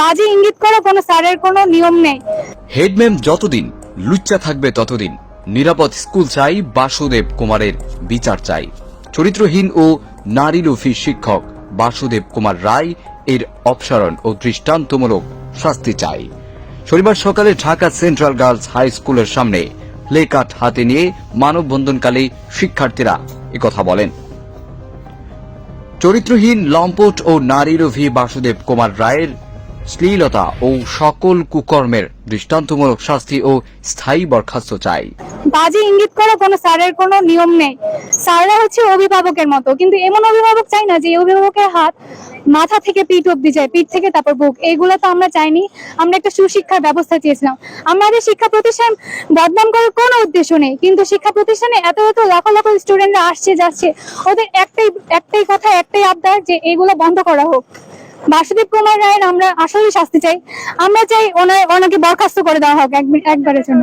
বাজে ইঙ্গিত করা, কোনো স্যারের কোনো নিয়ম নেই। হেডম্যাম যতদিন লুচ্চা থাকবে ততদিন নিরাপদ স্কুল চাই, বাসুদেব কুমারের বিচার চাই। চরিত্রহীন ও নারীলোভী শিক্ষক বাসুদেব কুমার রায় এর অপসারণ ও দৃষ্টান্তমূলক শাস্তি চাই। শনিবার সকালে ঢাকা সেন্ট্রাল গার্লস হাই স্কুলের সামনে প্লে কার্ড হাতে নিয়ে মানববন্ধনকালে শিক্ষার্থীরা একথা বলেন। চরিত্রহীন, লম্পট ও নারীরভী বাসুদেব কুমার রায়ের শ্লীলতা ও সকল কুকর্মের দৃষ্টান্তমূলক শাস্তি ও স্থায়ী বরখাস্ত চাই। বাজে ইঙ্গিত করা কোনো স্যারের কোনো নিয়ম নেই। স্যাররা হচ্ছে অভিভাবকের মতো, কিন্তু এমন অভিভাবক চাই না যে অভিভাবকের হাত মাথা থেকে পিঠ অব্দি যায়, পিঠ থেকে তারপর বুক। এইগুলো তো আমরা চাইনি। আমরা একটা সুশিক্ষার ব্যবস্থা চেয়েছিলাম। আমাদের শিক্ষা প্রতিষ্ঠান বদনাম করার কোনো উদ্দেশ্য নেই, কিন্তু শিক্ষা প্রতিষ্ঠানে এত এত লাখ লাখ স্টুডেন্টরা আসছে, যাচ্ছে। ওদের একটাই একটাই কথা, একটাই আবদার যে এগুলো বন্ধ করা হোক। বাসুদেব কুমার রায়ের আমরা আসলে শাস্তি চাই। আমরা চাই ওনার ওনাকে বরখাস্ত করে দেওয়া হোক এক- একবারের জন্য।